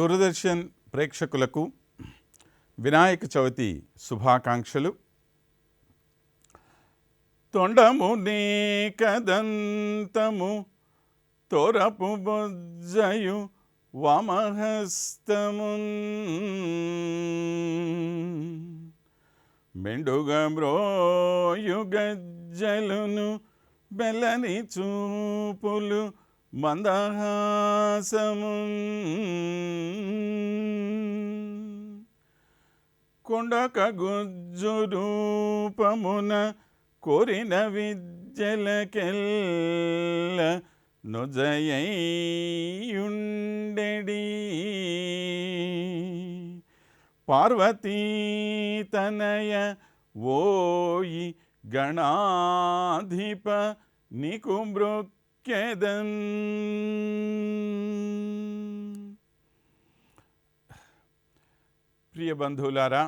దూరదర్శన్ ప్రేక్షకులకు వినాయక చవితి శుభాకాంక్షలు. తొండము నీ కదంతము తొరపు బొజ్జయు వామహస్తము మెండుగా బెలని గజ్జలును చూపులు మందహాసము. కొండక గుజ్జు రూపమున కోరిన విద్యలకెల్ల నొజయ్యుండెడి. పార్వతీ తనయ ఓయి గణాధిప నీకు మృక్కెదన్ ప్రియ బంధువులారా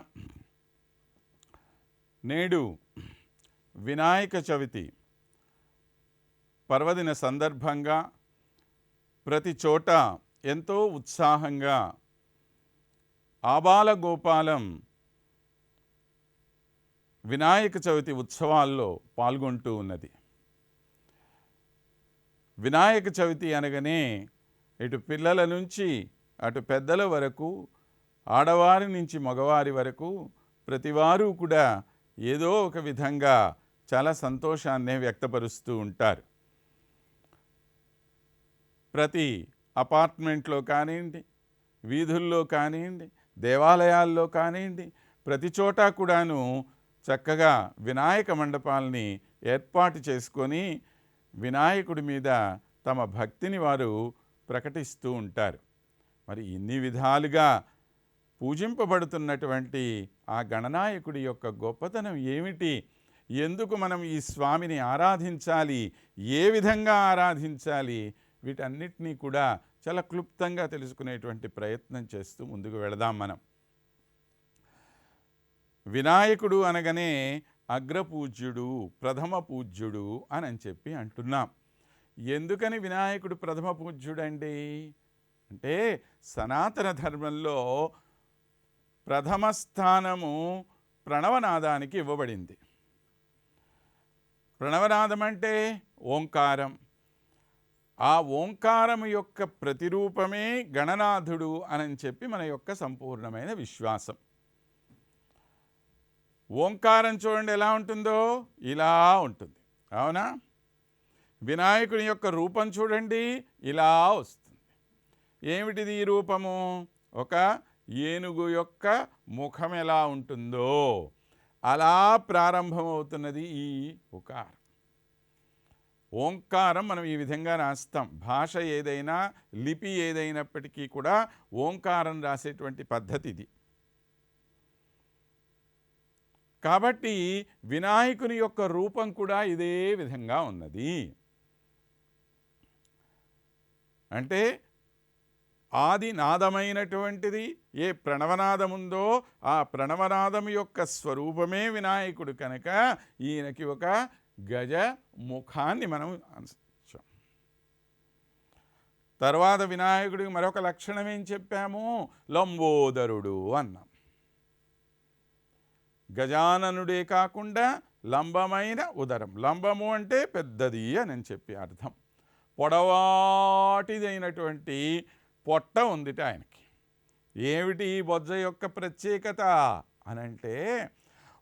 నేడు వినాయక చవితి పర్వదిన సందర్భంగా ప్రతి చోట ఎంతో ఉత్సాహంగా ఆబాల గోపాలం వినాయక చవితి ఉత్సవాల్లో పాల్గొంటూ ఉన్నది. వినాయక చవితి అనగానే ఇటు పిల్లల నుంచి అటు పెద్దల వరకు ఆడవారి నుంచి మగవారి వరకు ప్రతివారు కూడా ఏదో ఒక విధంగా చాలా సంతోషాన్నే వ్యక్తపరుస్తూ ఉంటారు. ప్రతి అపార్ట్మెంట్లో కానివ్వండి వీధుల్లో కానివ్వండి దేవాలయాల్లో కానివ్వండి ప్రతి చోట కూడాను చక్కగా వినాయక మండపాలని ఏర్పాటు చేసుకొని వినాయకుడి మీద తమ భక్తిని వారు ప్రకటిస్తూ ఉంటారు. మరి ఇన్ని విధాలుగా పూజింపబడుతున్నటువంటి ఆ గణనాయకుడి యొక్క గొప్పతనం ఏమిటి? ఎందుకు మనం ఈ స్వామిని ఆరాధించాలి? ఏ విధంగా ఆరాధించాలి? వీటన్నిటినీ కూడా చాలా క్లుప్తంగా తెలుసుకునేటువంటి ప్రయత్నం చేస్తూ ముందుకు వెళదాం మనం. వినాయకుడు అనగానే అగ్రపూజ్యుడు ప్రథమ పూజ్యుడు అని అని చెప్పి అంటున్నాం. ఎందుకని వినాయకుడు ప్రథమ పూజ్యుడండి? అంటే సనాతన ధర్మంలో ప్రథమ స్థానము ప్రణవనాదానికి ఇవ్వబడింది. ప్రణవనాదం అంటే ఓంకారం. ఆ ఓంకారం యొక్క ప్రతిరూపమే గణనాథుడు అని చెప్పి మన యొక్క సంపూర్ణమైన విశ్వాసం. ఓంకారం చూడండి ఎలా ఉంటుందో. ఇలా ఉంటుంది. అవునా? వినాయకుని యొక్క రూపం చూడండి. ఇలా వస్తుంది. ఏమిటిది ఈ రూపము? ఒక ఏనుగు యొక్క ముఖం ఎలా ఉంటుందో. అలా ప్రారంభమవుతున్నది ఈ ఉకారం. ఓంకారం మనం ఈ విధంగా రాస్తాం. భాష ఏదైనా లిపి ఏదైనప్పటికీ కూడా ఓంకారం రాసేటువంటి పద్ధతి ఇది కాబట్టి వినాయకుని యొక్క రూపం కూడా ఇదే విధంగా ఉన్నది. అంటే ఆది నాదమైనటువంటిది ఏ ప్రణవనాదం ఉందో ఆ ప్రణవనాదం యొక్క స్వరూపమే వినాయకుడు కనుక ఈయనకి ఒక గజ ముఖాన్ని మనం అందించాం తర్వాత వినాయకుడికి మరొక లక్షణం ఏం చెప్పాము? లంబోదరుడు అన్నాం. గజాననుడే కాకుండా లంబమైన ఉదరం. లంబము అంటే పెద్దది అని చెప్పి అర్థం. పొడవాటిదైనటువంటి పొట్ట ఉందిట ఆయనకి. ఏమిటి ఈ బొజ్జ యొక్క ప్రత్యేకత? అనంటే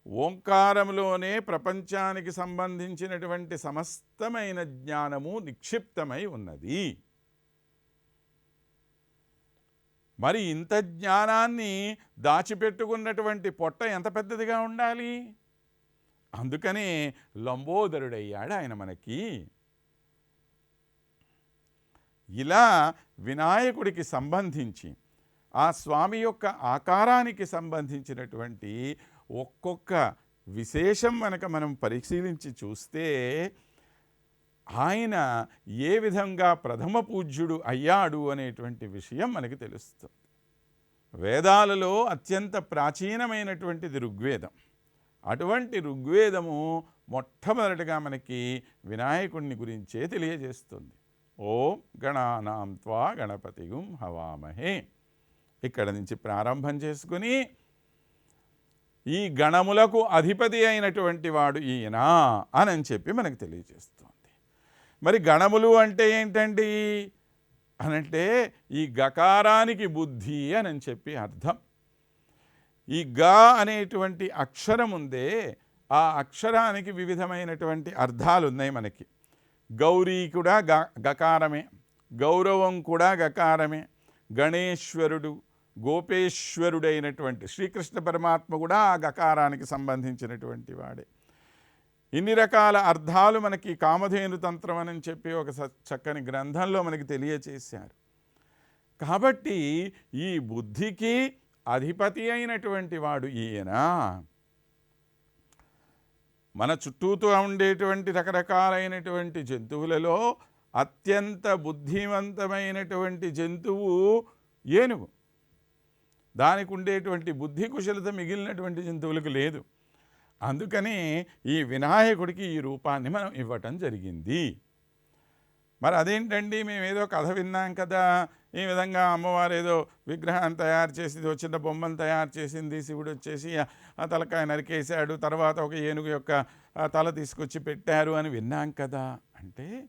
ఓంకారంలోనే ప్రపంచానికి సంబంధించినటువంటి సమస్తమైన జ్ఞానము నిక్షిప్తమై ఉన్నది. మరి ఇంత జ్ఞానాన్ని దాచిపెట్టుకున్నటువంటి పొట్ట ఎంత పెద్దదిగా ఉండాలి? అందుకనే లంబోదరుడయ్యాడు ఆయన మనకి. ఇలా వినాయకుడికి సంబంధించి ఆ స్వామి యొక్క ఆకారానికి సంబంధించినటువంటి ఒక్కొక్క విశేషం మనక మనం పరిశీలించి చూస్తే ఆయన ఏ విధంగా ప్రథమ పూజ్యుడు అయ్యాడు అనేటువంటి విషయం మనకి తెలుస్తుంది. వేదాలలో అత్యంత ప్రాచీనమైనటువంటిది ఋగ్వేదం. అటువంటి ఋగ్వేదము మొట్టమొదటిగా మనకి వినాయకుడిని గురించే తెలియజేస్తుంది. ఓం గణానాం త్వా గణపతిగుం హవామహే. ఇక్కడ నుంచి ప్రారంభం చేసుకుని ఈ గణములకు అధిపతి అయినటువంటి వాడు ఈయన అని చెప్పి మనకు తెలియజేస్తుంది. మరి గణములు అంటే ఏంటండి? అనంటే ఈ గకారానికి బుద్ధి అని చెప్పి అర్థం. ఈ గ అనేటువంటి అక్షరం ఉందే ఆ అక్షరానికి వివిధమైనటువంటి అర్థాలు ఉన్నాయి మనకి. గౌరీ కూడా గ గకారమే. గౌరవం కూడా గకారమే. గణేశ్వరుడు గోపేశ్వరుడైనటువంటి శ్రీకృష్ణ పరమాత్మ కూడా ఆ గకారానికి సంబంధించినటువంటి వాడే. ఇన్ని రకాల అర్థాలు మనకి కామధేను తంత్రం అని చెప్పి ఒక చక్కని గ్రంథంలో మనకి తెలియచేశారు. కాబట్టి ఈ బుద్ధికి అధిపతి అయినటువంటి వాడు ఈయన. మన చుట్టూతో ఉండేటువంటి రకరకాలైనటువంటి జంతువులలో అత్యంత బుద్ధివంతమైనటువంటి జంతువు ఏనుగు. దానికి ఉండేటువంటి బుద్ధి కుశలత మిగిలినటువంటి జంతువులకు లేదు. అందుకని ఈ వినాయకుడికి ఈ రూపాన్ని మనం ఇవ్వటం జరిగింది. మరి అదేంటండి? మేము ఏదో కథ విన్నాం కదా. ఈ విధంగా అమ్మవారు ఏదో విగ్రహాన్ని తయారు చేసి చిన్న బొమ్మను తయారు చేసింది శివుడు వచ్చేసి ఆ తలకాయ నరికేశాడు తర్వాత ఒక ఏనుగు యొక్క తల తీసుకొచ్చి పెట్టారు అని విన్నాం కదా. అంటే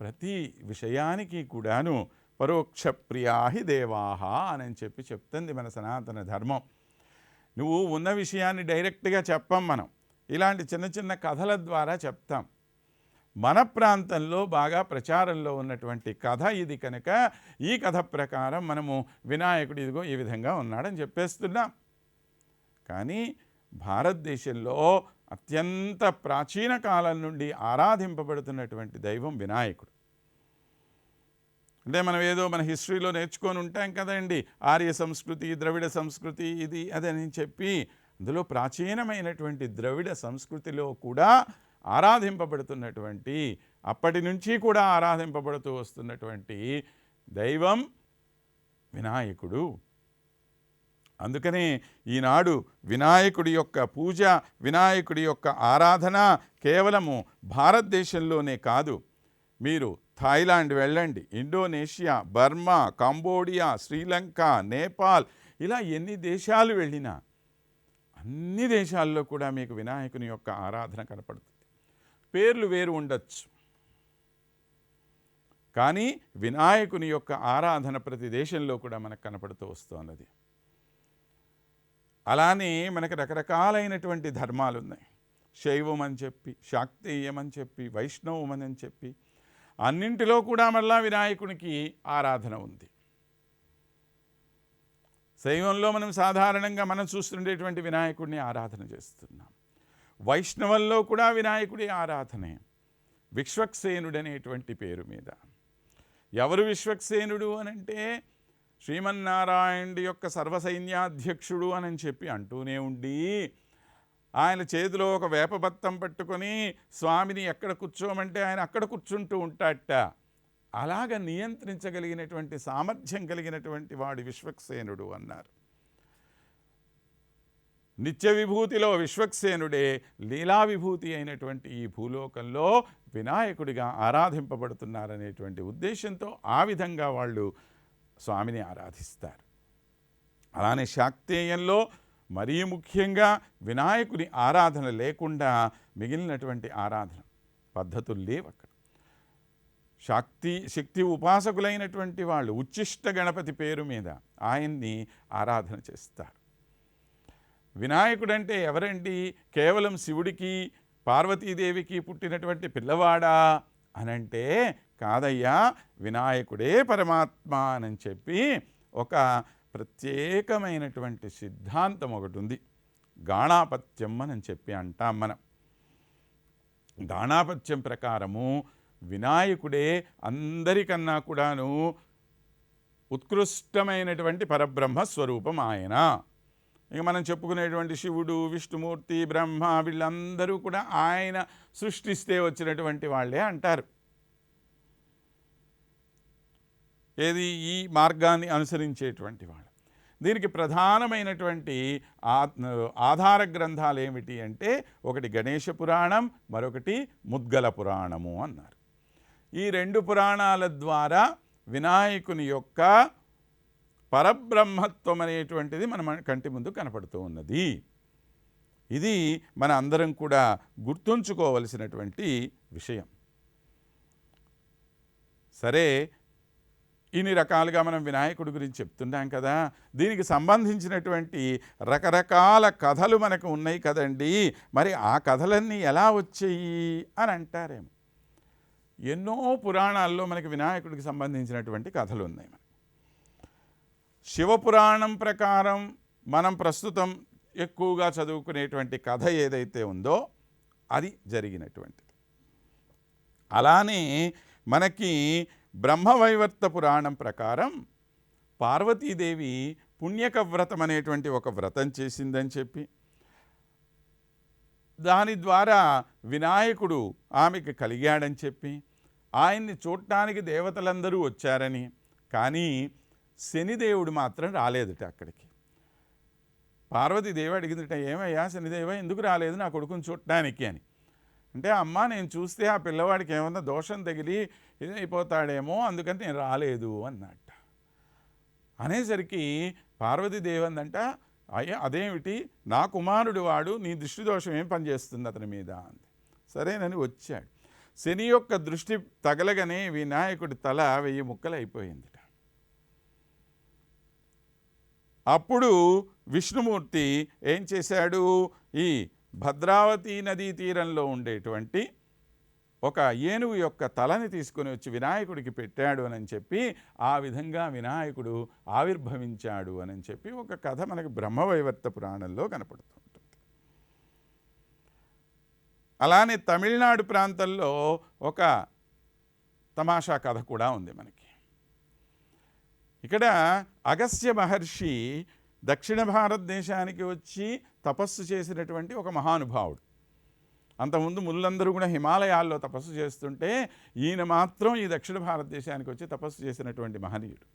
ప్రతి విషయానికి కూడాను పరోక్ష ప్రియాహి దేవాహ అని చెప్పి చెప్తుంది మన సనాతన ధర్మం. నువ్వు ఉన్న విషయాన్ని డైరెక్ట్గా చెప్పం మనం. ఇలాంటి చిన్న చిన్న కథల ద్వారా చెప్తాం. మన ప్రాంతంలో బాగా ప్రచారంలో ఉన్నటువంటి కథ ఇది కనుక ఈ కథ ప్రకారం మనము వినాయకుడు ఇదిగో ఈ విధంగా ఉన్నాడని చెప్పేస్తున్నాం. కానీ భారతదేశంలో అత్యంత ప్రాచీన కాలం నుండి ఆరాధింపబడుతున్నటువంటి దైవం వినాయకుడు. అంటే మనం ఏదో మన హిస్టరీలో నేర్చుకొని ఉంటాం కదండి. ఆర్య సంస్కృతి ద్రవిడ సంస్కృతి ఇది అదని చెప్పి అందులో ప్రాచీనమైనటువంటి ద్రవిడ సంస్కృతిలో కూడా ఆరాధింపబడుతున్నటువంటి అప్పటి నుంచి కూడా ఆరాధింపబడుతూ వస్తున్నటువంటి దైవం వినాయకుడు. అందుకనే ఈనాడు వినాయకుడి యొక్క పూజ వినాయకుడి యొక్క ఆరాధన కేవలము భారతదేశంలోనే కాదు మీరు థాయిలాండ్ వెళ్ళండి Indonesia Burma Cambodia Sri Lanka Nepal ఇలా ఎన్ని దేశాలు వెళ్ళినా అన్ని దేశాల్లో కూడా మీకు వినాయకుని యొక్క ఆరాధన కనపడుతుంది. పేర్లు వేరు ఉండొచ్చు. కానీ వినాయకుని యొక్క ఆరాధన ప్రతి దేశంలో కూడా మనకు కనపడుతూ వస్తున్నది అలానే మనకు రకరకాలైనటువంటి ధర్మాలు ఉన్నాయి శైవం అని చెప్పి శాక్తేయం అని చెప్పి వైష్ణవం అని చెప్పి అన్నింటిలో కూడా మళ్ళా వినాయకునికి ఆరాధన ఉంది. శైవంలో మనం సాధారణంగా మనం చూస్తుండేటువంటి వినాయకుడిని ఆరాధన చేస్తున్నాం. వైష్ణవంలో కూడా వినాయకుడి ఆరాధనే. విశ్వక్సేనుడు అనేటువంటి పేరు మీద. ఎవరు విశ్వక్సేనుడు అనంటే శ్రీమన్నారాయణుడి యొక్క సర్వసైన్యాధ్యక్షుడు అని చెప్పి అంటూనే ఉండి ఆయన చేతిలో ఒక వేపబత్తం పట్టుకొని స్వామిని ఎక్కడ కూర్చోమంటే ఆయన అక్కడ కూర్చుంటూ ఉంటాట అలాగ నియంత్రించగలిగినటువంటి సామర్థ్యం కలిగినటువంటి వాడు విశ్వక్సేనుడు అన్నారు. నిత్య విభూతిలో విశ్వక్సేనుడే లీలా విభూతి అయినటువంటి ఈ భూలోకంలో వినాయకుడిగా ఆరాధింపబడుతున్నారనేటువంటి ఉద్దేశంతో ఆ విధంగా వాళ్ళు స్వామిని ఆరాధిస్తారు. అలానే శాక్తేయంలో మరీ ముఖ్యంగా వినాయకుని ఆరాధన లేకుండా మిగిలినటువంటి ఆరాధన పద్ధతులు లేవు అక్కడ. శక్తి శక్తి ఉపాసకులైనటువంటి వాళ్ళు ఉచ్చిష్ట గణపతి పేరు మీద ఆయన్ని ఆరాధన చేస్తారు. వినాయకుడంటే ఎవరండి? కేవలం శివుడికి పార్వతీదేవికి పుట్టినటువంటి పిల్లవాడా అనంటే కాదయ్యా వినాయకుడే పరమాత్మ అని చెప్పి ఒక ప్రత్యేకమైనటువంటి సిద్ధాంతం ఒకటి ఉంది. గాణాపత్యం అని చెప్పి అంటాం మనం. గాణాపత్యం ప్రకారము వినాయకుడే అందరికన్నా కూడాను ఉత్కృష్టమైనటువంటి పరబ్రహ్మ స్వరూపం ఆయన. ఇక మనం చెప్పుకునేటువంటి శివుడు విష్ణుమూర్తి బ్రహ్మ వీళ్ళందరూ కూడా ఆయన సృష్టిస్తే వచ్చినటువంటి వాళ్ళే అంటారు. ఏది? ఈ మార్గాన్ని అనుసరించేటువంటి వాళ్ళు దీనికి ప్రధానమైనటువంటి ఆధార గ్రంథాలు ఏమిటి అంటే ఒకటి గణేష పురాణం మరొకటి ముద్గల పురాణము అన్నారు. ఈ రెండు పురాణాల ద్వారా వినాయకుని యొక్క పరబ్రహ్మత్వం అనేటువంటిది మన కంటి ముందు కనపడుతూ ఉన్నది. ఇది మన అందరం కూడా గుర్తుంచుకోవలసినటువంటి విషయం. సరే ఇన్ని రకాలుగా మనం వినాయకుడి గురించి చెప్తున్నాం కదా. దీనికి సంబంధించినటువంటి రకరకాల కథలు మనకు ఉన్నాయి కదండి. మరి ఆ కథలన్నీ ఎలా వచ్చాయి అని అంటారేమో. ఎన్నో పురాణాల్లో మనకి వినాయకుడికి సంబంధించినటువంటి కథలు ఉన్నాయి మనకి. శివపురాణం ప్రకారం మనం ప్రస్తుతం ఎక్కువగా చదువుకునేటువంటి కథ ఏదైతే ఉందో అది జరిగినటువంటిది. అలానే మనకి బ్రహ్మవైవర్త పురాణం ప్రకారం పార్వతీదేవి పుణ్యక వ్రతం అనేటువంటి ఒక వ్రతం చేసిందని చెప్పి దాని ద్వారా వినాయకుడు ఆమెకి కలిగాడని చెప్పి ఆయన్ని చూడటానికి దేవతలందరూ వచ్చారని కానీ శనిదేవుడు మాత్రం రాలేదుట అక్కడికి. పార్వతీదేవి అడిగిందిట ఏమయ్యా శనిదేవ ఎందుకు రాలేదు నా కొడుకుని చూడటానికి అని. అంటే అమ్మ నేను చూస్తే ఆ పిల్లవాడికి ఏమన్నా దోషం తగిలి అయిపోతాడేమో అందుకని నేను రాలేదు అన్నట్ట. అనేసరికి పార్వతీదేవి అందంట అయ్యా అదేమిటి? నా కుమారుడు వాడు నీ దృష్టి దోషం ఏం పనిచేస్తుంది అతని మీద? అంది. సరేనని వచ్చాడు. శని యొక్క దృష్టి తగలగానే వినాయకుడి తల వెయ్యి ముక్కలు అయిపోయిందిట. అప్పుడు విష్ణుమూర్తి ఏం చేశాడు? ఈ భద్రావతి నదీ తీరంలో ఉండేటువంటి ఒక ఏనుగు యొక్క తలని తీసుకొని వచ్చి వినాయకుడికి పెట్టాడు అని చెప్పి ఆ విధంగా వినాయకుడు ఆవిర్భవించాడు అని చెప్పి ఒక కథ మనకి బ్రహ్మవైవర్త పురాణంలో కనపడుతుంది అలానే తమిళనాడు ప్రాంతంలో ఒక తమాషా కథ కూడా ఉంది మనకి. ఇక్కడ అగస్త్య మహర్షి దక్షిణ భారతదేశానికి వచ్చి తపస్సు చేసినటువంటి ఒక మహానుభావుడు. అంతకుముందు ముళ్ళందరూ కూడా హిమాలయాల్లో తపస్సు చేస్తుంటే ఈయన మాత్రం ఈ దక్షిణ భారతదేశానికి వచ్చి తపస్సు చేసినటువంటి మహనీయుడు.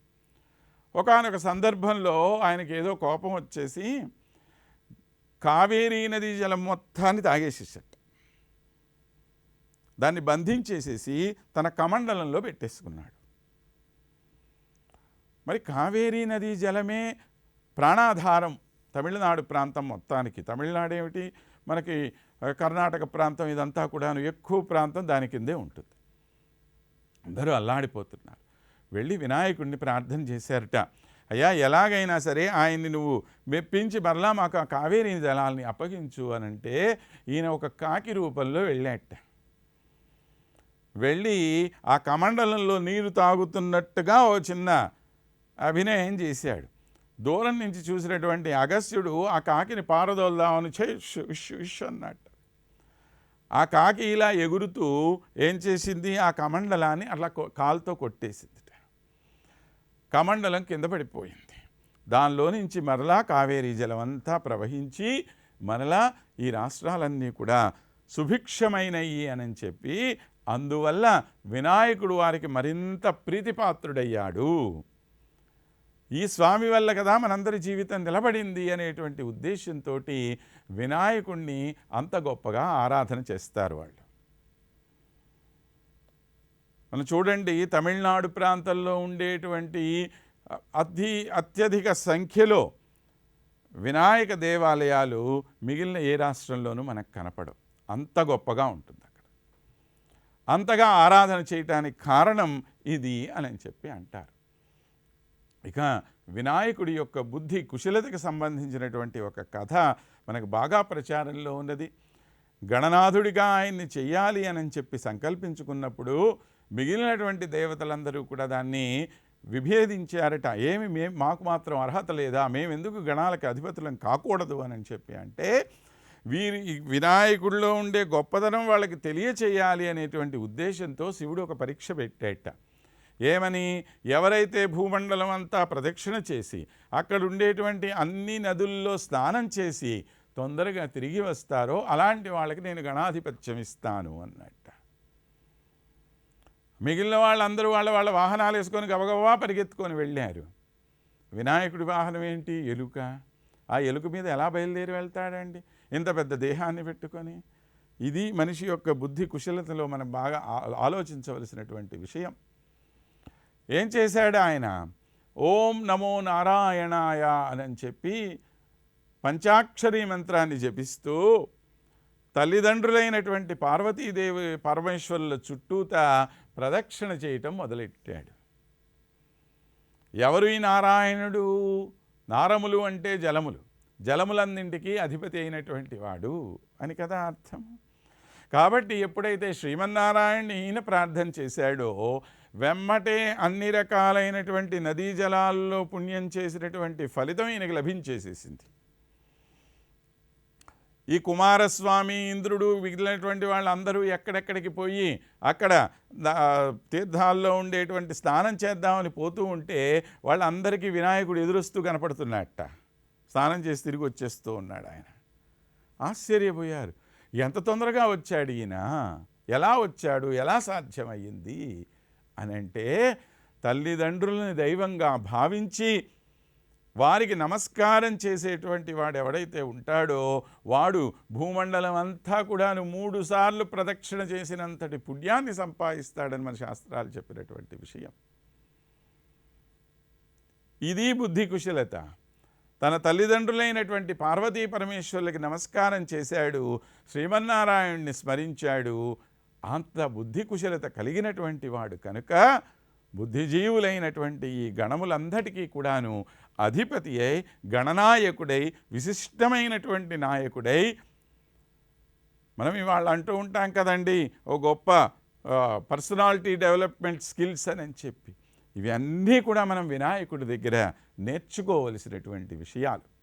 ఒకనొక సందర్భంలో ఆయనకి ఏదో కోపం వచ్చేసి కావేరీ నదీ జలం మొత్తాన్ని తాగేసేసాడు. దాన్ని బంధించేసేసి తన కమండలంలో పెట్టేసుకున్నాడు. మరి కావేరీ నదీ జలమే ప్రాణాధారం తమిళనాడు ప్రాంతం మొత్తానికి. తమిళనాడు ఏమిటి? మనకి కర్ణాటక ప్రాంతం ఇదంతా కూడా ఎక్కువ ప్రాంతం దాని కిందే ఉంటుంది. అందరూ అల్లాడిపోతున్నారు. వెళ్ళి వినాయకుడిని ప్రార్థన చేశారట. అయ్యా ఎలాగైనా సరే ఆయన్ని నువ్వు మెప్పించి మరలా మాకు ఆ కావేరీ జలాల్ని అప్పగించు అని అంటే ఈయన ఒక కాకి రూపంలో వెళ్ళాట. వెళ్ళి ఆ కమండలంలో నీరు తాగుతున్నట్టుగా ఓ చిన్న అభినయం చేశాడు. దూరం నుంచి చూసినటువంటి అగస్త్యుడు ఆ కాకిని పారదోల్దామని చే ఇష్ అన్నట్టు ఆ కాకి ఇలా ఎగురుతూ ఏం చేసింది? ఆ కమండలాన్ని అట్లా కొ- కాలుతో కొట్టేసింది కమండలం కింద పడిపోయింది. దానిలో నుంచి మరలా కావేరీ జలం అంతా ప్రవహించి మరలా ఈ రాష్ట్రాలన్నీ కూడా సుభిక్షమైనయి అని చెప్పి అందువల్ల వినాయకుడు వారికి మరింత ప్రీతిపాత్రుడయ్యాడు. ఈ స్వామి వల్ల కదా మనందరి జీవితం నిలబడింది అనేటువంటి ఉద్దేశంతో వినాయకుణ్ణి అంత గొప్పగా ఆరాధన చేస్తారు వాళ్ళు. మనం చూడండి తమిళనాడు ప్రాంతంలో ఉండేటువంటి అతి అత్యధిక సంఖ్యలో వినాయక దేవాలయాలు మిగిలిన ఏ రాష్ట్రంలోనూ మనకు కనపడవు. అంత గొప్పగా ఉంటుంది అక్కడ. అంతగా ఆరాధన చేయటానికి కారణం ఇది అని చెప్పి అంటారు. ఇక వినాయకుడి యొక్క బుద్ధి కుశలతకు సంబంధించినటువంటి ఒక కథ మనకు బాగా ప్రచారంలో ఉన్నది. గణనాథుడిగా ఆయన్ని చెయ్యాలి అని చెప్పి సంకల్పించుకున్నప్పుడు మిగిలినటువంటి దేవతలందరూ కూడా దాన్ని విభేదించారట. ఏమి మే మాకు మాత్రం అర్హత లేదా మేము ఎందుకు గణాలకు అధిపతులం కాకూడదు అని చెప్పి అంటే వీరి వినాయకుడిలో ఉండే గొప్పదనం వాళ్ళకి తెలియచేయాలి అనేటువంటి ఉద్దేశంతో శివుడు ఒక పరీక్ష పెట్టేట. ఏమని? ఎవరైతే భూమండలం అంతా ప్రదక్షిణ చేసి అక్కడ ఉండేటువంటి అన్ని నదుల్లో స్నానం చేసి తొందరగా తిరిగి వస్తారో అలాంటి వాళ్ళకి నేను గణాధిపత్యం ఇస్తాను అన్నట్ట. మిగిలిన వాళ్ళందరూ వాళ్ళ వాళ్ళ వాహనాలు వేసుకొని గబగబా పరిగెత్తుకొని వెళ్ళారు. వినాయకుడి వాహనం ఏంటి? ఎలుక. ఆ ఎలుక మీద ఎలా బయలుదేరి వెళ్తాడండి? ఇంత పెద్ద దేహాన్ని పెట్టుకొని. ఇది మనిషి యొక్క బుద్ధి కుశలతలో మనం బాగా ఆ- ఆలోచించవలసినటువంటి విషయం. ఏం చేశాడు ఆయన? ఓం నమో నారాయణాయ అని చెప్పి పంచాక్షరీ మంత్రాన్ని జపిస్తూ తల్లిదండ్రులైనటువంటి పార్వతీదేవి పరమేశ్వరుల చుట్టూత ప్రదక్షిణ చేయటం మొదలెట్టాడు. ఎవరు ఈ నారాయణుడు? నారములు అంటే జలములు. జలములన్నింటికీ అధిపతి అయినటువంటి వాడు అని కదా అర్థం. కాబట్టి ఎప్పుడైతే శ్రీమన్నారాయణ ఈయన ప్రార్థన చేశాడో వెమ్మటే అన్ని రకాలైనటువంటి నదీ జలాల్లో పుణ్యం చేసినటువంటి ఫలితం ఈయనకి లభించేసేసింది. ఈ కుమారస్వామి ఇంద్రుడు మిగిలినటువంటి వాళ్ళందరూ ఎక్కడెక్కడికి పోయి అక్కడ తీర్థాల్లో ఉండేటువంటి స్నానం చేద్దామని పోతూ ఉంటే వాళ్ళందరికీ వినాయకుడు ఎదురుస్తూ కనపడుతున్నట్ట స్నానం చేసి తిరిగి వచ్చేస్తూ ఉన్నాడు ఆయన. ఆశ్చర్యపోయారు. ఎంత తొందరగా వచ్చాడు ఈయన? ఎలా వచ్చాడు? ఎలా సాధ్యమయ్యింది? అని అంటే తల్లిదండ్రులని దైవంగా భావించి వారికి నమస్కారం చేసేటువంటి వాడు ఎవడైతే ఉంటాడో వాడు భూమండలం అంతా కూడాను మూడు సార్లు ప్రదక్షిణ చేసినంతటి పుణ్యాన్ని సంపాదిస్తాడని మన శాస్త్రాలు చెప్పినటువంటి విషయం. ఇది బుద్ధి కుశలత. తన తల్లిదండ్రులైనటువంటి పార్వతీ పరమేశ్వరులకి నమస్కారం చేశాడు శ్రీమన్నారాయణ్ణి స్మరించాడు అంత బుద్ధి కుశలత కలిగినటువంటి వాడు కనుక బుద్ధిజీవులైనటువంటి ఈ గణములందరికీ కూడాను అధిపతి అయి గణనాయకుడై విశిష్టమైనటువంటి నాయకుడై మనం ఇవాళ అంటూ ఉంటాం కదండి ఓ గొప్ప పర్సనాలిటీ డెవలప్మెంట్ స్కిల్స్ అని చెప్పి. ఇవన్నీ కూడా మనం వినాయకుడి దగ్గర నేర్చుకోవలసినటువంటి విషయాలు.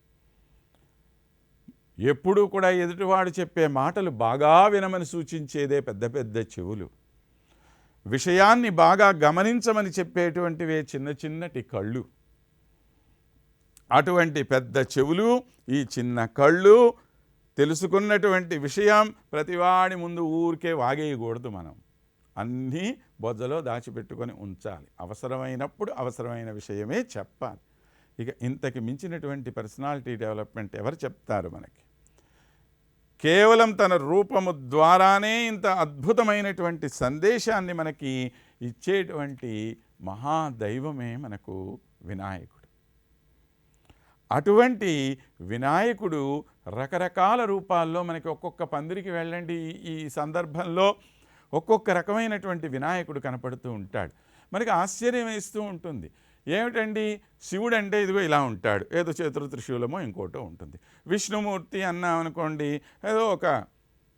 ఎప్పుడూ కూడా ఎదుటివాడు చెప్పే మాటలు బాగా వినమని సూచించేదే పెద్ద పెద్ద చెవులు. విషయాన్ని బాగా గమనించమని చెప్పేటువంటివే చిన్న చిన్నటి కళ్ళు. అటువంటి పెద్ద చెవులు ఈ చిన్న కళ్ళు తెలుసుకున్నటువంటి విషయం ప్రతివాడి ముందు ఊరికే వాగేయకూడదు మనం. అన్నీ బొజ్జలో దాచిపెట్టుకొని ఉంచాలి. అవసరమైనప్పుడు అవసరమైన విషయమే చెప్పాలి. ఇక ఇంతకి మించినటువంటి పర్సనాలిటీ డెవలప్మెంట్ ఎవరు చెప్తారు మనకి? కేవలం తన రూపము ద్వారానే ఇంత అద్భుతమైనటువంటి సందేశాన్ని మనకి ఇచ్చేటువంటి మహాదైవమే మనకు వినాయకుడు. అటువంటి వినాయకుడు రకరకాల రూపాల్లో మనకి ఒక్కొక్క పందిరికి వెళ్ళండి ఈ- సందర్భంలో ఒక్కొక్క రకమైనటువంటి వినాయకుడు కనపడుతూ ఉంటాడు. మనకి ఆశ్చర్యం వేస్తూ ఉంటుంది. ఏమిటండి? శివుడు అంటే ఇదిగో ఇలా ఉంటాడు. ఏదో చేతులు త్రిశూలమో ఇంకోటో ఉంటుంది. విష్ణుమూర్తి అన్నామనుకోండి ఏదో ఒక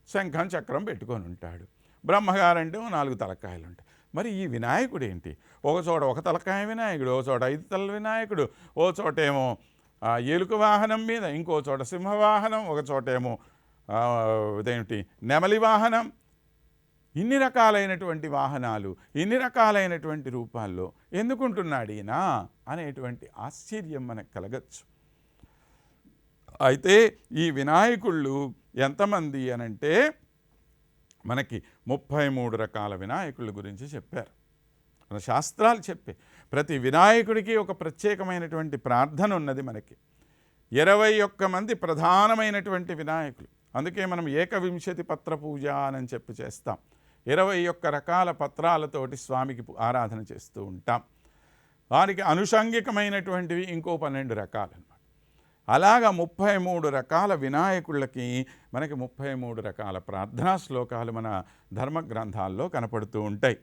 శంఖం చక్రం పెట్టుకొని ఉంటాడు. బ్రహ్మగారంటే నాలుగు తలకాయలు ఉంటాయి మరి ఈ వినాయకుడు ఏంటి ఒక చోట ఒక తలకాయ వినాయకుడు ఒక చోట ఐదు తల వినాయకుడు ఓ చోటేమో ఏమో ఎలుక వాహనం మీద ఇంకో చోట సింహవాహనం ఒక చోటేమో ఏమో ఇదేమిటి? నెమలి వాహనం ఇన్ని రకాలైనటువంటి వాహనాలు ఇన్ని రకాలైనటువంటి రూపాల్లో ఎందుకుంటున్నాడు ఈయన అనేటువంటి ఆశ్చర్యం మనకు కలగచ్చు. అయితే ఈ వినాయకుళ్ళు ఎంతమంది అనంటే మనకి ముప్పై మూడు రకాల వినాయకుళ్ళ గురించి చెప్పారు. మన శాస్త్రాలు చెప్పే ప్రతి వినాయకుడికి ఒక ప్రత్యేకమైనటువంటి ప్రార్థన ఉన్నది మనకి. ఇరవై ఒక్క మంది ప్రధానమైనటువంటి వినాయకులు. అందుకే మనం ఏకవింశతి పత్ర పూజ అని చెప్పి చేస్తాం. ఇరవై ఒక్క రకాల పత్రాలతోటి స్వామికి ఆరాధన చేస్తూ ఉంటాం. వారికి అనుషంగికమైనటువంటివి ఇంకో పన్నెండు రకాలన్నమాట. అలాగా ముప్పై మూడు రకాల వినాయకుళ్ళకి మనకి ముప్పై మూడు రకాల ప్రార్థనా శ్లోకాలు మన ధర్మ గ్రంథాల్లో కనపడుతూ ఉంటాయి.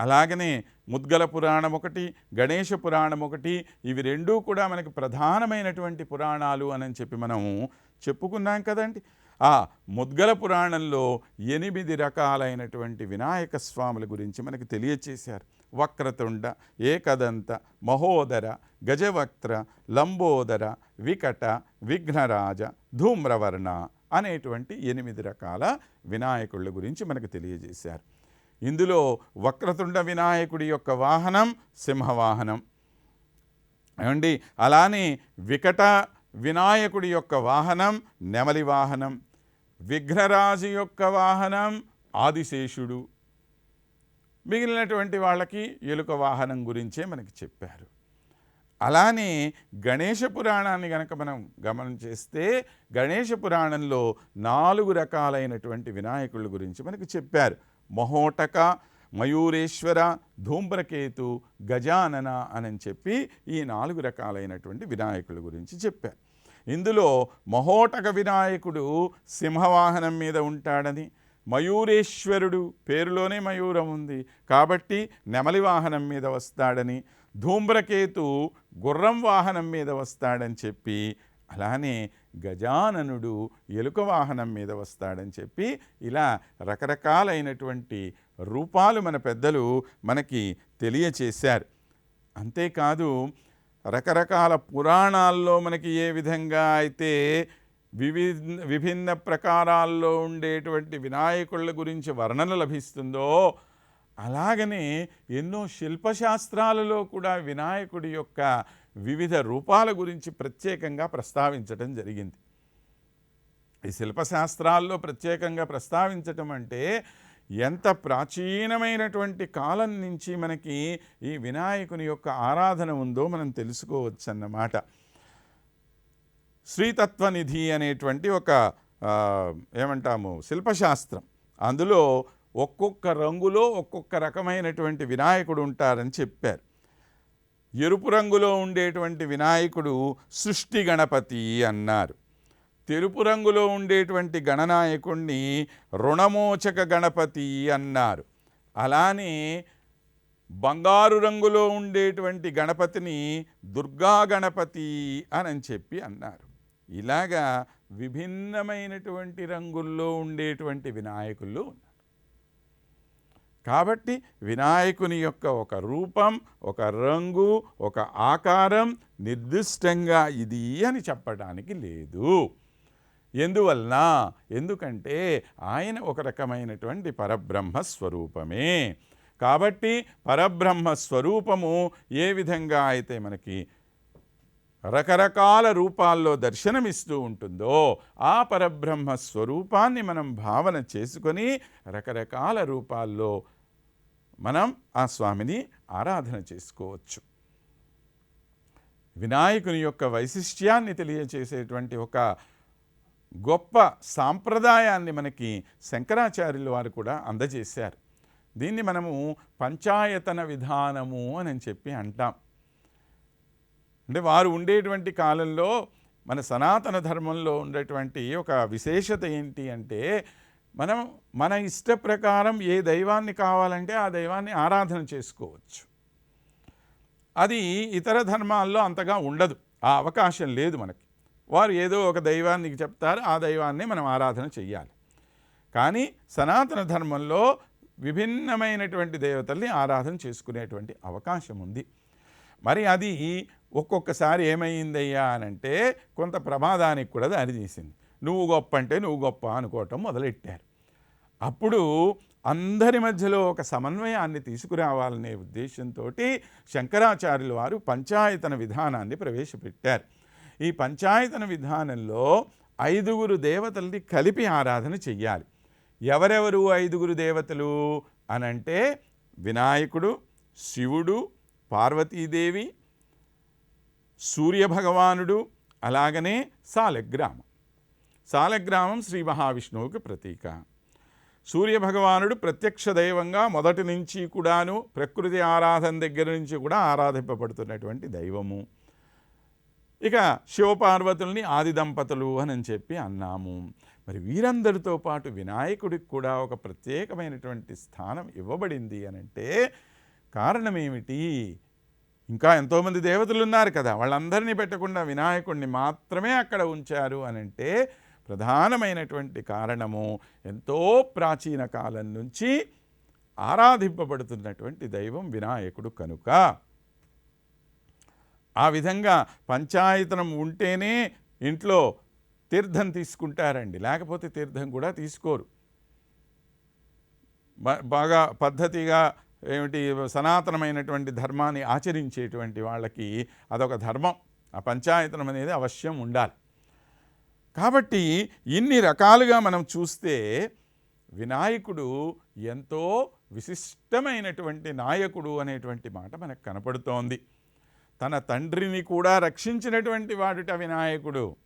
అలాగనే ముద్గల పురాణం ఒకటి గణేష పురాణం ఒకటి ఇవి రెండూ కూడా మనకి ప్రధానమైనటువంటి పురాణాలు అని చెప్పి మనం చెప్పుకున్నాం కదండి. ఆ ముద్గల పురాణంలో ఎనిమిది రకాలైనటువంటి వినాయక స్వాముల గురించి మనకు తెలియచేశారు. వక్రతుండ ఏకదంత మహోదర గజవక్త్ర లంబోదర వికట విఘ్నరాజ ధూమ్రవర్ణ అనేటువంటి ఎనిమిది రకాల వినాయకుళ్ళ గురించి మనకు తెలియజేశారు. ఇందులో వక్రతుండ వినాయకుడి యొక్క వాహనం సింహవాహనం. ఏమండి? అలానే వికట వినాయకుడి యొక్క వాహనం నెమలి వాహనం విఘ్నరాజు యొక్క వాహనం ఆదిశేషుడు. మిగిలినటువంటి వాళ్ళకి ఎలుక వాహనం గురించే మనకి చెప్పారు. అలానే గణేష పురాణాన్ని గనక మనం గమనం చేస్తే గణేష పురాణంలో నాలుగు రకాలైనటువంటి వినాయకుల గురించి మనకి చెప్పారు. మహోటక మయూరేశ్వర ధూమ్రకేతు గజానన అని చెప్పి ఈ నాలుగు రకాలైనటువంటి వినాయకుల గురించి చెప్పారు. ఇందులో మహోటక వినాయకుడు సింహవాహనం మీద ఉంటాడని మయూరేశ్వరుడు పేరులోనే మయూరం ఉంది కాబట్టి నెమలి వాహనం మీద వస్తాడని ధూమ్రకేతు గుర్రం వాహనం మీద వస్తాడని చెప్పి అలానే గజాననుడు ఎలుక వాహనం మీద వస్తాడని చెప్పి ఇలా రకరకాలైనటువంటి రూపాలు మన పెద్దలు మనకి తెలియచేశారు. అంతేకాదు రకరకాల పురాణాల్లో మనకి ఏ విధంగా అయితే వివిధ విభిన్న ప్రకారాల్లో ఉండేటువంటి వినాయకుళ్ళ గురించి వర్ణన లభిస్తుందో అలాగనే ఎన్నో శిల్పశాస్త్రాలలో కూడా వినాయకుడి యొక్క వివిధ రూపాల గురించి ప్రత్యేకంగా ప్రస్తావించటం జరిగింది. ఈ శిల్పశాస్త్రాల్లో ప్రత్యేకంగా ప్రస్తావించటం అంటే ఎంత ప్రాచీనమైనటువంటి కాలం నుంచి మనకి ఈ వినాయకుని యొక్క ఆరాధన ఉందో మనం తెలుసుకోవచ్చు అన్నమాట శ్రీతత్వనిధి అనేటువంటి ఒక ఏమంటాము శిల్పశాస్త్రం. అందులో ఒక్కొక్క రంగులో ఒక్కొక్క రకమైనటువంటి వినాయకుడు ఉంటారని చెప్పారు. ఎరుపు రంగులో ఉండేటువంటి వినాయకుడు సృష్టి గణపతి అన్నారు. తెలుపు రంగులో ఉండేటువంటి గణనాయకుణ్ణి రుణమోచక గణపతి అన్నారు. అలానే బంగారు రంగులో ఉండేటువంటి గణపతిని దుర్గా గణపతి అని చెప్పి అన్నారు. ఇలాగా విభిన్నమైనటువంటి రంగుల్లో ఉండేటువంటి వినాయకులు ఉన్నారు. కాబట్టి వినాయకుని యొక్క ఒక రూపం ఒక రంగు ఒక ఆకారం నిర్దిష్టంగా ఇది అని చెప్పడానికి లేదు. ఎందువలన? ఎందుకంటే ఆయన ఒక రకమైనటువంటి పరబ్రహ్మ స్వరూపమే. కాబట్టి పరబ్రహ్మ స్వరూపము ఏ విధంగా అయితే మనకి రకరకాల రూపాల్లో దర్శనమిస్తూ ఉంటుందో ఆ పరబ్రహ్మ స్వరూపాన్ని మనం భావన చేసుకొని రకరకాల రూపాల్లో మనం ఆ స్వామిని ఆరాధన చేసుకోవచ్చు. వినాయకుని యొక్క వైశిష్ట్యాన్ని తెలియచేసేటువంటి ఒక గొప్ప సాంప్రదాయాన్ని మనకి శంకరాచార్యులు వారు కూడా అందజేశారు. దీన్ని మనము పంచాయతన విధానము అని చెప్పి అంటాం. అంటే వారు ఉండేటువంటి కాలంలో మన సనాతన ధర్మంలో ఉండేటువంటి ఒక విశేషత ఏంటి అంటే మనం మన ఇష్ట ప్రకారం ఏ దైవాన్ని కావాలంటే ఆ దైవాన్ని ఆరాధన చేసుకోవచ్చు. అది ఇతర ధర్మాల్లో అంతగా ఉండదు. ఆ అవకాశం లేదు మనకి. వారు ఏదో ఒక దైవానికి చెప్తారు ఆ దైవాన్ని మనం ఆరాధన చెయ్యాలి. కానీ సనాతన ధర్మంలో విభిన్నమైనటువంటి దేవతల్ని ఆరాధన చేసుకునేటువంటి అవకాశం ఉంది. మరి అది ఒక్కొక్కసారి ఏమైందయ్యా అనంటే కొంత ప్రమాదానికి కూడా దారితీసింది నువ్వు గొప్ప అంటే నువ్వు గొప్ప అనుకోవటం మొదలెట్టారు. అప్పుడు అందరి మధ్యలో ఒక సమన్వయాన్ని తీసుకురావాలనే ఉద్దేశంతో శంకరాచార్యుల వారు పంచాయతన విధానాన్ని ప్రవేశపెట్టారు. ఈ పంచాయతన విధానంలో ఐదుగురు దేవతల్ని కలిపి ఆరాధన చెయ్యాలి. ఎవరెవరు ఐదుగురు దేవతలు అనంటే వినాయకుడు శివుడు పార్వతీదేవి సూర్యభగవానుడు అలాగనే సాలగ్రామం. సాలగ్రామం శ్రీ మహావిష్ణువుకి ప్రతీక. సూర్యభగవానుడు ప్రత్యక్ష దైవంగా మొదటి నుంచి కూడాను ప్రకృతి ఆరాధన దగ్గర నుంచి కూడా ఆరాధింపబడుతున్నటువంటి దైవము. ఇక శివపార్వతుల్ని ఆది దంపతులు అని చెప్పి అన్నాము. మరి వీరందరితో పాటు వినాయకుడికి కూడా ఒక ప్రత్యేకమైనటువంటి స్థానం ఇవ్వబడింది అనంటే కారణం ఏమిటి ఇంకా ఎంతోమంది దేవతలు ఉన్నారు కదా వాళ్ళందరినీ పెట్టకుండా వినాయకుడిని మాత్రమే అక్కడ ఉంచారు అనంటే ప్రధానమైనటువంటి కారణము. ఎంతో ప్రాచీన కాలం నుంచి ఆరాధింపబడుతున్నటువంటి దైవం వినాయకుడు కనుక. ఆ విధంగా పంచాయతనం ఉంటేనే ఇంట్లో తీర్థం తీసుకుంటారండి. లేకపోతే తీర్థం కూడా తీసుకోరు. బాగా పద్ధతిగా ఏమిటి సనాతనమైనటువంటి ధర్మాన్ని ఆచరించేటువంటి వాళ్ళకి అదొక ధర్మం. ఆ పంచాయతనం అనేది అవశ్యం ఉండాలి. కాబట్టి ఇన్ని రకాలుగా మనం చూస్తే వినాయకుడు ఎంతో విశిష్టమైనటువంటి నాయకుడు అనేటువంటి మాట మనకు కనపడుతోంది. తన తండ్రిని కూడా రక్షించినటువంటి వాడుట వినాయకుడు.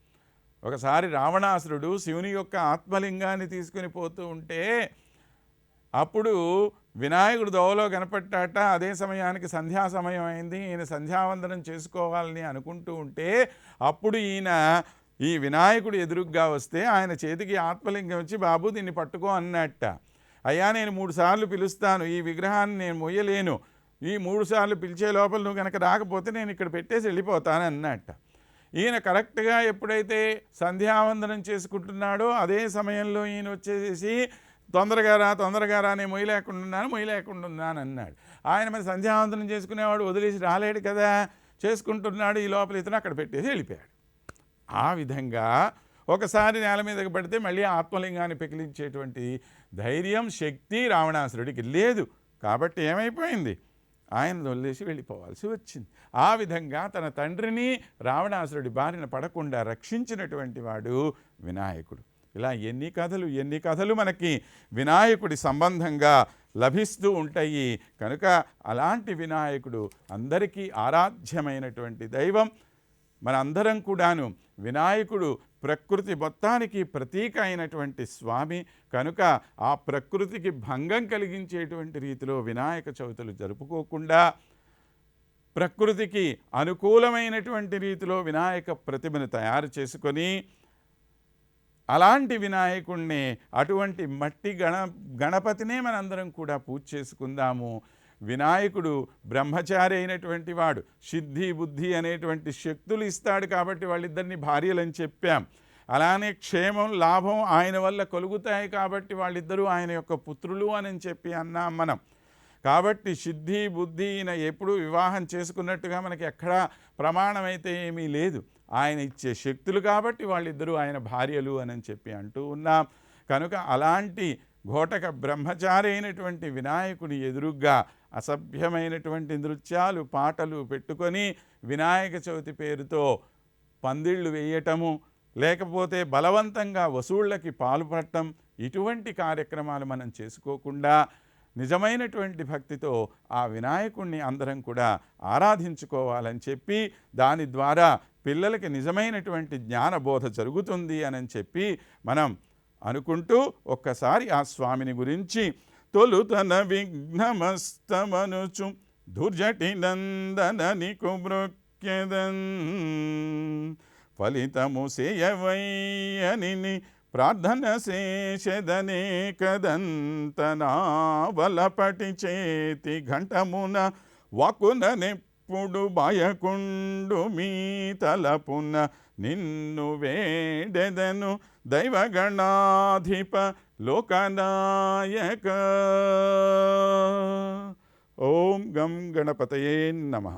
ఒకసారి రావణాసురుడు శివుని యొక్క ఆత్మలింగాన్ని తీసుకుని పోతూ ఉంటే అప్పుడు వినాయకుడు దోవలో కనపట్టాట అదే సమయానికి సంధ్యా సమయం అయింది ఈయన సంధ్యావందనం చేసుకోవాలని అనుకుంటూ ఉంటే అప్పుడు ఈయన ఈ వినాయకుడు ఎదురుగ్గా వస్తే ఆయన చేతికి ఆత్మలింగం వచ్చి బాబు దీన్ని పట్టుకో అన్నట్ట. అయ్యా నేను మూడు సార్లు పిలుస్తాను ఈ విగ్రహాన్ని నేను మొయ్యలేను. ఈ మూడు సార్లు పిలిచే లోపల నువ్వు కనుక రాకపోతే నేను ఇక్కడ పెట్టేసి వెళ్ళిపోతాను అన్నట్ట. ఈయన కరెక్ట్గా ఎప్పుడైతే సంధ్యావందనం చేసుకుంటున్నాడో అదే సమయంలో ఈయన వచ్చేసి తొందరగా రా తొందరగా రా నేను మొయ్యి ఉన్నాను ఉన్నాను అన్నాడు. ఆయన మరి సంధ్యావందనం చేసుకునేవాడు వదిలేసి రాలేడు కదా చేసుకుంటున్నాడు ఈ లోపల ఇతను అక్కడ పెట్టేసి వెళ్ళిపోయాడు. ఆ విధంగా ఒకసారి నేల మీదకి పడితే మళ్ళీ ఆత్మలింగాన్ని పెకిలించేటువంటి ధైర్యం శక్తి రావణాసురుడికి లేదు. కాబట్టి ఏమైపోయింది? ఆయన వదిలేసి వెళ్ళిపోవాల్సి వచ్చింది. ఆ విధంగా తన తండ్రిని రావణాసురుడి బారిన పడకుండా రక్షించినటువంటి వాడు వినాయకుడు. ఇలా ఎన్ని కథలు ఎన్ని కథలు మనకి వినాయకుడి సంబంధంగా లభిస్తూ ఉంటాయి. కనుక అలాంటి వినాయకుడు అందరికీ ఆరాధ్యమైనటువంటి దైవం. మనందరం కూడాను వినాయకుడు ప్రకృతి మొత్తానికి ప్రతీక అయినటువంటి స్వామి. కనుక ఆ ప్రకృతికి భంగం కలిగించేటువంటి రీతిలో వినాయక చవితులు జరుపుకోకుండా ప్రకృతికి అనుకూలమైనటువంటి రీతిలో వినాయక ప్రతిమను తయారు చేసుకొని అలాంటి వినాయకుణ్ణి అటువంటి మట్టి గణ గణపతినే మనందరం కూడా పూజ చేసుకుందాము. వినాయకుడు బ్రహ్మచారి అయినటువంటి వాడు సిద్ధి బుద్ధి అనేటువంటి శక్తులు ఇస్తాడు కాబట్టి వాళ్ళిద్దరిని భార్యలని చెప్పాం. అలానే క్షేమం లాభం ఆయన వల్ల కలుగుతాయి కాబట్టి వాళ్ళిద్దరూ ఆయన యొక్క పుత్రులు అని చెప్పి అన్నాం మనం. కాబట్టి సిద్ధి బుద్ధి ఈయన ఎప్పుడు వివాహం చేసుకున్నట్టుగా మనకి ఎక్కడా ప్రమాణమైతే ఏమీ లేదు. ఆయన ఇచ్చే శక్తులు కాబట్టి వాళ్ళిద్దరూ ఆయన భార్యలు అని చెప్పి అంటూ ఉన్నాం. కనుక అలాంటి ఘోటక బ్రహ్మచారి అయినటువంటి వినాయకుడి ఎదురుగ్గా అసభ్యమైనటువంటి నృత్యాలు పాటలు పెట్టుకొని వినాయక చవితి పేరుతో పందిళ్ళు వేయటము లేకపోతే బలవంతంగా వసూళ్ళకి పాల్పడటం ఇటువంటి కార్యక్రమాలు మనం చేసుకోకుండా నిజమైనటువంటి భక్తితో ఆ వినాయకుణ్ణి అందరం కూడా ఆరాధించుకోవాలని చెప్పి దాని ద్వారా పిల్లలకి నిజమైనటువంటి జ్ఞానబోధ జరుగుతుంది అని చెప్పి మనం అనుకుంటూ ఒక్కసారి ఆ స్వామిని గురించి తొలుతన విఘ్నమస్తమనుచు దుర్జటి నందనని కుమృక్యదన్ ఫలితము సేయవయ్యని ప్రార్థన శేషదనే కదంతనావలపటి చేతి ఘంటమున వాకుననెప్పుడు భయకుండు మీ తలపున నిన్ను వేడెదను దైవగణాధిప లోకనాయక ఓం గం గణపతయే నమః